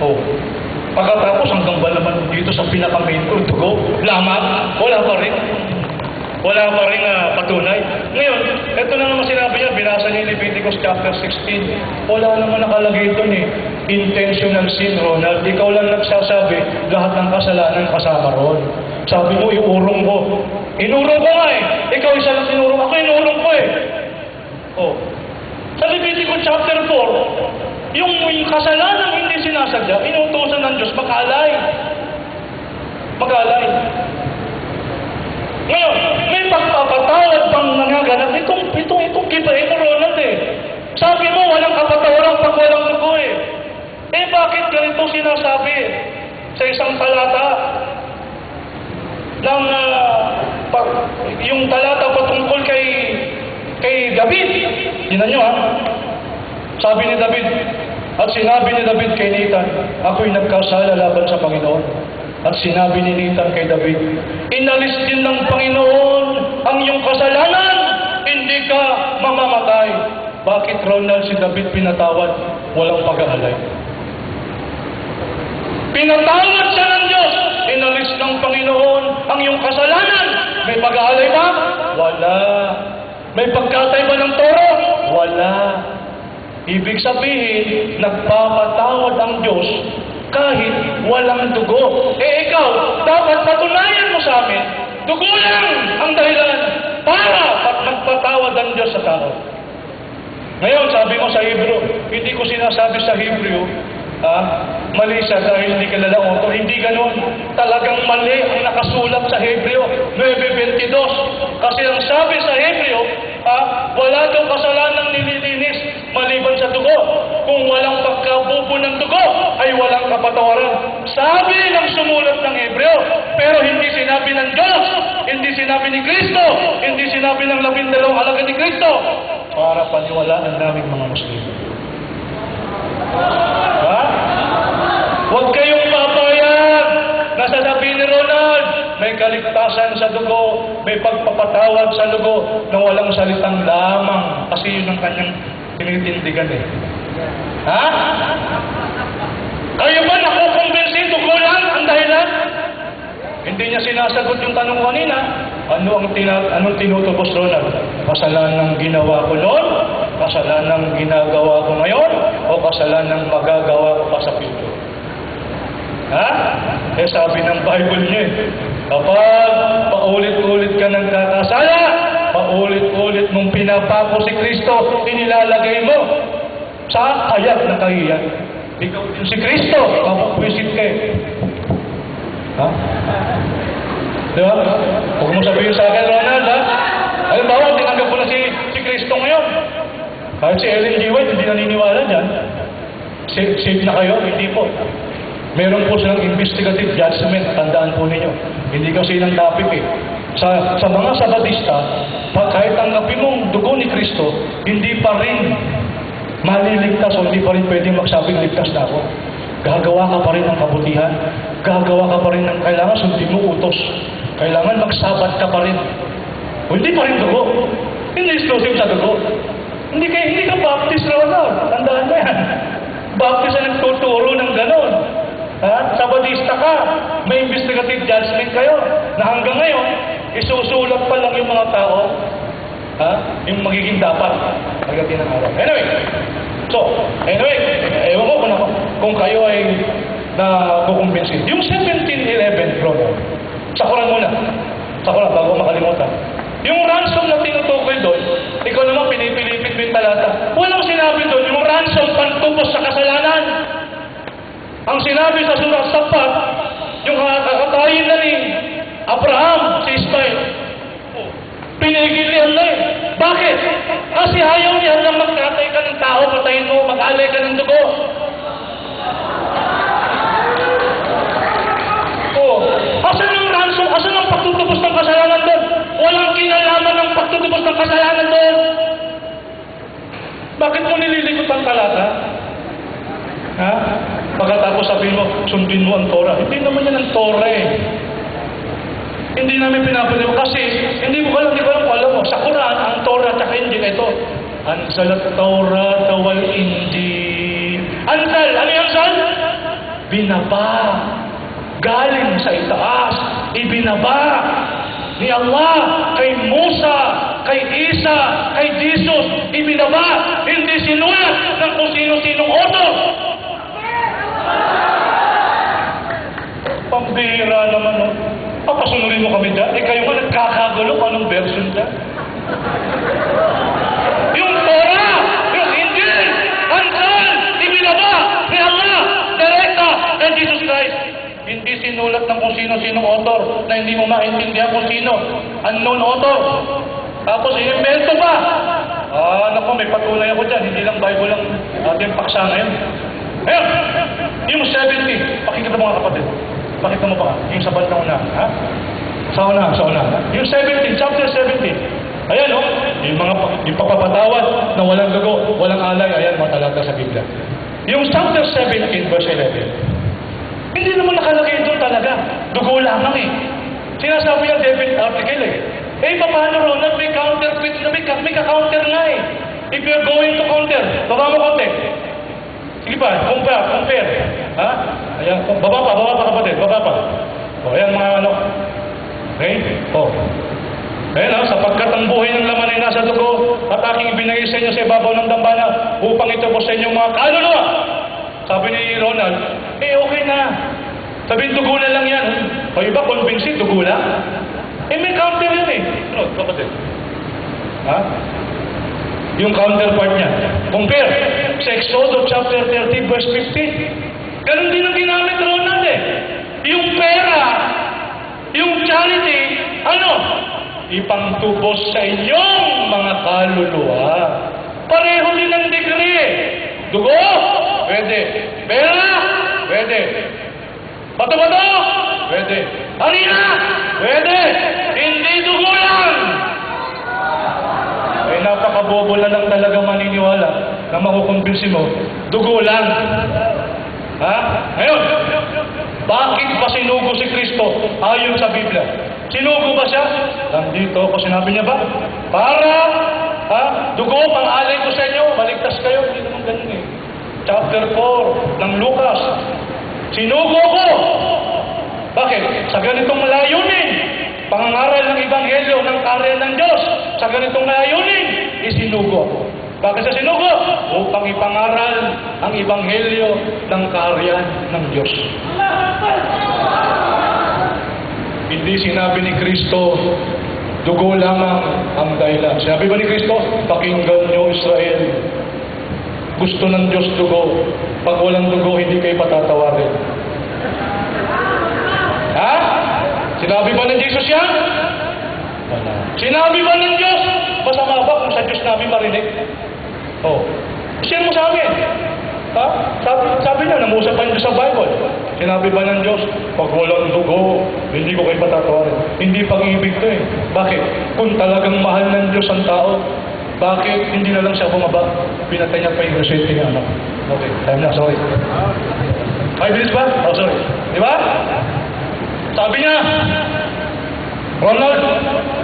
Oh. Pagkatapos hanggang ba naman dito sa pinaka-main ko, dugo, lamang, wala pa rin. Wala pa rin ah, patunay. Ngayon, ito na naman sinabi niya, binasa niya Leviticus chapter 16. Wala naman nakalagay doon eh. Intentional sin, Ronald. Ikaw lang nagsasabi, lahat ng kasalanan kasama ron. Sabi mo, iurong ko. Inurong ko nga eh. Ikaw isa lang sinurong. Ako inurong ko eh. Oh. Sa Leviticus chapter 4, yung, yung kasalanan sinasadya, inutusan ng Diyos, mag-alay. Mag-alay. Ngayon, may pagpapatawad bang nangaganap? Itong, itong, itong kiba, ito Ronald eh. Sabi mo, walang kapatawaran pag walang dugo eh. Eh, bakit ganito sinasabi sa isang talata ng, ah, pa- yung talata patungkol kay, kay David. Tingnan nyo ha. Sabi ni David, at sinabi ni David kay Nathan, ako'y nagkasala laban sa Panginoon. At sinabi ni Nathan kay David, inalis din ng Panginoon ang iyong kasalanan, hindi ka mamamatay. Bakit Ronald si David pinatawad? Walang pag-aalay. Pinatawad siya ng Diyos. Inalis ng Panginoon ang iyong kasalanan. May pag-aalay ba? Wala. May pagkatay ba ng toro? Wala. Ibig sabihin, nagpapatawad ang Diyos kahit walang dugo. Eh ikaw, dapat patunayan mo sa amin, dugo lang ang dahilan para pat magpatawad ang Diyos sa tao. Ngayon, sabi mo sa Hebrew, hindi ko sinasabi sa Hebrew, ah, mali siya dahil hindi kilala author. Hindi ganun. Talagang mali ang nakasulat sa Hebreo 9.22. Kasi ang sabi sa Hebreo, ah, wala daw kasalanang nililinis maliban sa dugo. Kung walang pagkabubo ng dugo, ay walang kapatawaran. Sabi ng sumulat ng Hebreo, pero hindi sinabi ng Diyos, hindi sinabi ni Kristo, hindi sinabi ng labindalawang alagad ni Kristo, para paniwalaan naming mga Muslim. Ha? Huwag kayong papayag na sasabihin ni Ronald, may kaligtasan sa dugo, may pagpapatawad sa dugo na walang salitang lamang kasi yun ang kanyang tinitindigan eh. Ha? Kayo ba nakukumbinsi dugo lang ang dahilan? Hindi niya sinasagot yung tanong kanina. Ano ang tina, anong tinutubos Ronald? Kasalanan ng ginawa ko noon? Kasalanan ng ginagawa ko ngayon? O kasalanan ng magagawa ko pa sa future? Ha? Eh sabi ng Bible niya eh, kapag paulit-ulit ka nagkakasala, paulit-ulit mong pinapako si Kristo, inilalagay mo sa ayat na kahiyan. Ikaw din si Kristo, mapapwisit ka eh. Ha? Di ba? Huwag mo sabihin sa akin, Ronald, ha? Halimbawa, tinanggap ko na si, si Kristo ngayon. Kahit si Ellen G. White, hindi naniniwala dyan. Save, save na kayo? Hindi po. Meron po silang investigative judgment, tandaan po ninyo. Hindi kasi ng topic eh. Sa, sa mga sabadista, kahit tanggapin mong dugo ni Kristo, hindi pa rin maliligtas o hindi pa rin pwedeng magsabing ligtas na ako. Gagawa ka pa rin ng kabutihan. Gagawa ka pa rin ng kailangan sundin mo utos. Kailangan magsabat ka pa rin. O hindi pa rin dugo. Hindi exclusive sa dugo. Hindi ka, hindi ka baptist na. Tandaan mo yan. Baptist ang nagtuturo ng ganon. Ha? Sabadista ka. May investigative judgment kayo. Na hanggang ngayon, isusulat pa lang yung mga tao ha? yung magiging dapat pagdating ng araw. Anyway, so, anyway, ewan ko kung, ako, kung kayo ay na kukumbinsin. Yung 1711, bro, sa Quran muna. Sa Quran, bago makalimutan. Yung ransom na tinutukoy doon, ikaw naman pinipilipit mo yung talata. Walang sinabi doon, yung ransom pantupos sa kasalanan. Ang sinabi sa surat sapat, yung kakatayin na ni Abraham, si Ismail, Pinigil niya na eh. Bakit? Kasi ayaw niya na magkatay ka ng tao, patayin mo, mag-alay ka ng dugo. Oh, asan yung ransom? Asan ang pagtutubos ng kasalanan doon? Walang kinalaman ng pagtutubos ng kasalanan doon. Bakit mo nililikot ang talata? Ha? Pagkatapos sabihin mo, sundin mo ang Torah. Hindi naman yan ang Torah eh. Hindi namin pinapaliw kasi hindi mo alam, hindi ko alam kung alam mo. Sa Quran, ang Torah at Injil ito. Ansalat Torah wal Injil. Ansal, ano yung ansal? binaba. Galing sa itaas, ibinaba ni Allah kay Musa, kay Isa, kay Jesus, ibinaba, hindi sinulat ng kung sino-sinong author. Pambihira naman, no? Papasunurin mo kami dyan. Eh, kayo nga nagkakagulo kung anong version dyan. Yung Torah, yung Injil, Ansal, ibinaba ni Allah, direkta kay Jesus Christ. Hindi sinulat ng kung sino-sinong author na hindi mo maintindihan kung sino. Unknown author. Tapos inimbento pa. Ah, naku, may patunay ako dyan. Hindi lang Bible lang ating paksa ngayon. Ayun, yung 70, pakikita mga kapatid. Pakita mo pa, yung sa bandang una, ha? Sa una, sa una. Yung 17, chapter 17. Ayan, oh, yung mga yung pagpapatawad na walang dugo, walang alay, ayan, mga talata sa Biblia. Yung chapter 17, verse 11. Hindi naman nakalagay doon talaga. Dugo lamang eh. Sinasabi niya David article eh. Eh, paano Ronald? May counterfeit na may, may ka-counter nga eh. If you're going to counter, baba mo konti. Sige pa, compare, compare. Ha? Ayan, baba pa, baba pa kapatid, baba pa. O, ayan mga ano. Okay? O. Ayan ha, sapagkat ang buhay ng laman ay nasa dugo at aking ibinigay sa inyo sa ibabaw ng dambana upang ito po sa inyong mga kaluluwa. Sabi ni Ronald, eh okay na. Sabi dugo na lang yan. O iba, convincing, dugo lang. Eh may counter yun eh. Ano, kapatid? Ha? Yung counterpart niya. Compare. Sa Exodus chapter 30 verse 15. Ganun din ang ginamit Ronald eh. Yung pera, yung charity, ano? Ipangtubos sa inyong mga kaluluwa. Pareho din ang degree. Dugo? Pwede. Pera? Pwede. Bato-bato? Pwede. Harina? Pwede. Hindi dugo lang. Ay napakabobo na lang talaga maniniwala na makukumbinsi mo, dugo lang. Ha? Ngayon, bakit pa sinugo si Kristo ayon sa Biblia? Sinugo ba siya? Nandito ako, sinabi niya ba? Para, ha? Dugo, pang-alay ko sa inyo, maligtas kayo. Hindi naman ganun eh. Chapter 4 ng Lucas. Sinugo ko. Bakit? Sa ganitong layunin, pangangaral ng Ebanghelyo ng karya ng Diyos, sa ganitong layunin, isinugo. Bakit sa sinugo? Upang ipangaral ang Ebanghelyo ng karya ng Diyos. Hindi sinabi ni Kristo, dugo lamang ang dahilan. Sinabi ba ni Kristo, pakinggan niyo Israel, gusto ng Diyos dugo. Pag walang dugo, hindi kayo patatawarin. Ha? Sinabi ba ng Jesus yan? Wala. Sinabi ba ng Diyos? Masama ba kung sa Diyos namin marinig? Oh. Share mo sa amin. Ha? Sabi, sabi niya, namusap pa Diyos sa Bible. Sinabi ba ng Diyos, pag walang dugo, hindi ko kayo patatawarin. Hindi pag-ibig to eh. Bakit? Kung talagang mahal ng Diyos ang tao, bakit hindi na lang siya bumaba? Pinatay niya pa yung resyente niya anak. Okay, time na, sorry. Five minutes ba? Oh, sorry. Di ba? Sabi niya, Ronald,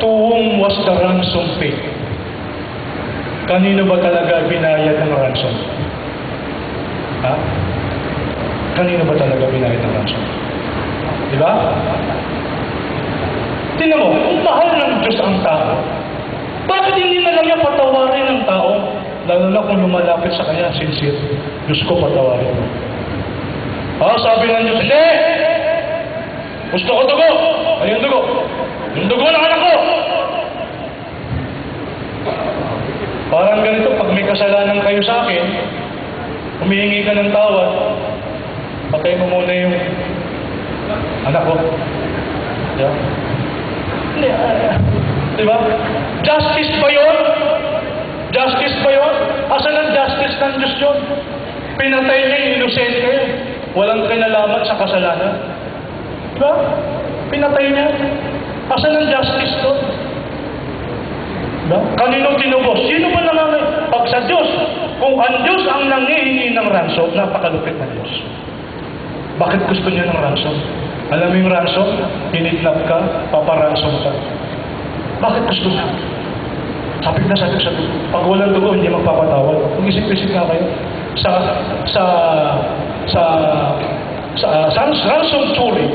whom was the ransom paid? Kanino ba talaga binayad ng ransom? Ha? Kanino ba talaga binayad ng ransom? Di ba? Tingnan mo, kung mahal ng Diyos ang tao, bakit hindi na lang niya patawarin ng tao? Lalo na kung lumalapit sa kanya, sincere. Diyos ko patawarin mo. Ah, sabi ng Diyos, hindi! Gusto ko dugo! Yung dugo? Yung dugo ng anak ko! Parang ganito, pag may kasalanan kayo sa akin, humihingi ka ng tawad, patay mo muna yung anak ko. Yeah. Hindi, ah, di ba? Justice ba yun? Justice ba yun? Asan ang justice ng Diyos yun? Pinatay niya yung inosente. Walang kinalaman sa kasalanan. Di ba? Pinatay niya. Asan ang justice doon? Diba? Kanino tinubos? Sino ba nangangay? Pag sa Diyos, kung ang Diyos ang nangihingi ng ransom, napakalupit na Diyos. Bakit gusto niya ng ransom? Alam mo yung ransom? Kinidnap ka, paparansom ka. Bakit gusto niya? Sabi na sabi sa dugo. Pag walang dugo, hindi magpapatawad. Kung isip-isip nga kayo, sa, sa, sa, rans- ransom turi,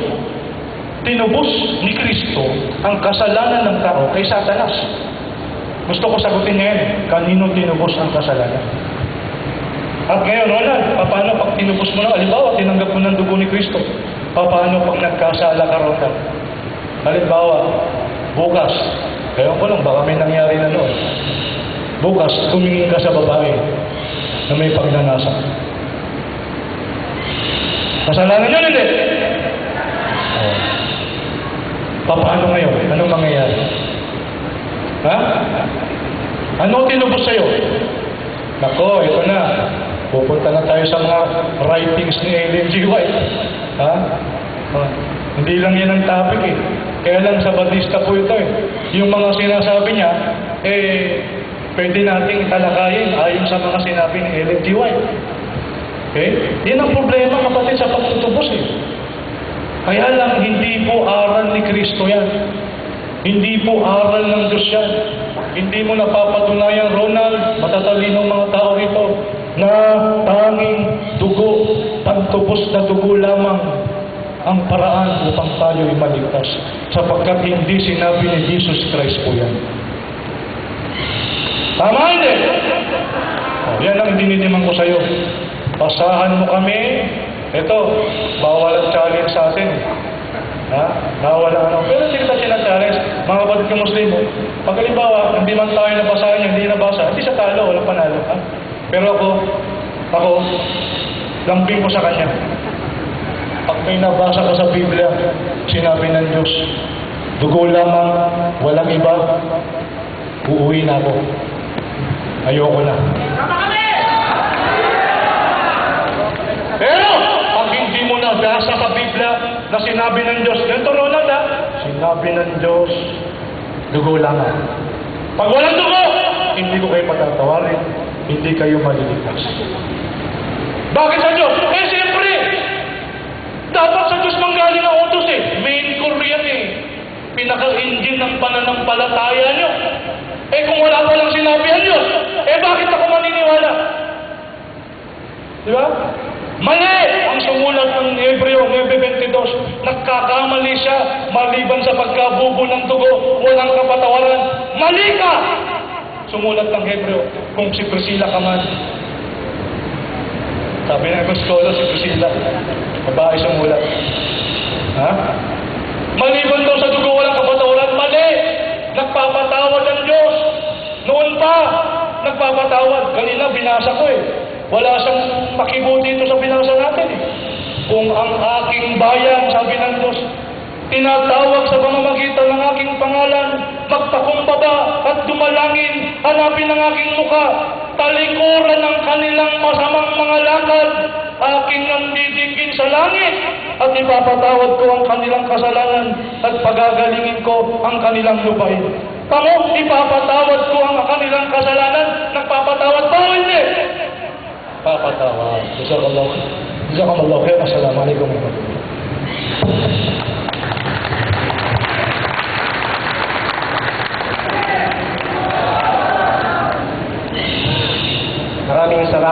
tinubos ni Kristo ang kasalanan ng tao kay Satanas. Gusto ko sagutin ngayon, kanino tinubos ang kasalanan? At ngayon, Ronald, paano pag tinubos mo na, halimbawa, tinanggap mo ng dugo ni Kristo, paano pag nagkasala ka, Ronald? Halimbawa, bukas, kaya ko lang, baka may nangyari na noon. Bukas, tumingin ka sa babae na may pagnanasa. Kasalanan yun, hindi? Oh. Paano ngayon? Anong mangyayari? Ha? Ano tinubos sa'yo? Nako, ito na. Sa mga writings ni Ellen G. White. Ha? Ah, Hindi lang yan ang topic eh. Kaya lang sa Batista po ito eh. Yung mga sinasabi niya, eh, pwede nating talakayin ayon sa mga sinabi ni Ellen G. White. Okay? Yan ang problema kapatid sa pagtutubos eh. Kaya lang, hindi po aral ni Kristo yan. Hindi po aral ng Diyos yan. Hindi mo napapatunayan, Ronald, matatalino mga tao pagtubos na dugo lamang ang paraan upang tayo ay maligtas. Sapagkat hindi sinabi ni Jesus Christ po yan. Tama hindi? O, yan ang dinidiman ko sa'yo. Basahan mo kami. Ito, bawal ang challenge sa atin. Ha? Bawal ang ano. Pero hindi kita sina-challenge. Mga kapatid ko Muslim, pag halimbawa, hindi man tayo nabasahan niya, hindi nabasa, hindi siya talo, walang panalo. Ha? Pero ako, ako, lambing ko sa kanya. Pag may nabasa ka sa Biblia, sinabi ng Diyos, dugo lamang, walang iba, uuwi na ako. Ayoko na. Pero, pag hindi mo na nabasa sa Biblia na sinabi ng Diyos, ganito Ronald ha, sinabi ng Diyos, dugo lamang. Pag walang dugo, hindi ko kayo patatawarin, hindi kayo maliligtas. Bakit sa Diyos? Eh, siyempre, dapat sa Diyos manggaling ang utos eh. Main core yan eh. Pinaka-engine ng pananampalataya nyo. Eh kung wala pa lang sinabi ang Diyos, eh bakit ako maniniwala? Di ba? Mali ang sumulat ng Hebreo 9.22. Nagkakamali siya maliban sa pagkabubo ng dugo, walang kapatawaran. Mali ka! Sumulat ng Hebreo kung si Priscilla ka man. Sabi ng Apostolo si Priscilla, babae sumulat. Ha? Maliban daw sa dugo, walang kapatawaran. Mali! Nagpapatawad ang Diyos. Noon pa, nagpapatawad. Kanina, binasa ko eh. Wala siyang pakibuti dito sa binasa natin eh. Kung ang aking bayan, sabi ng Diyos, tinatawag sa pamamagitan ng aking pangalan, magpakumbaba at dumalangin, hanapin ang aking muka, talikuran ng kanilang masamang mga lakad, aking nandidinggin sa langit, at ipapatawad ko ang kanilang kasalanan at pagagalingin ko ang kanilang lupain. Kamu, ipapatawad ko ang kanilang kasalanan, nagpapatawad ba o hindi? Papatawad. Jazakallah. Jazakallah. Assalamualaikum warahmatullahi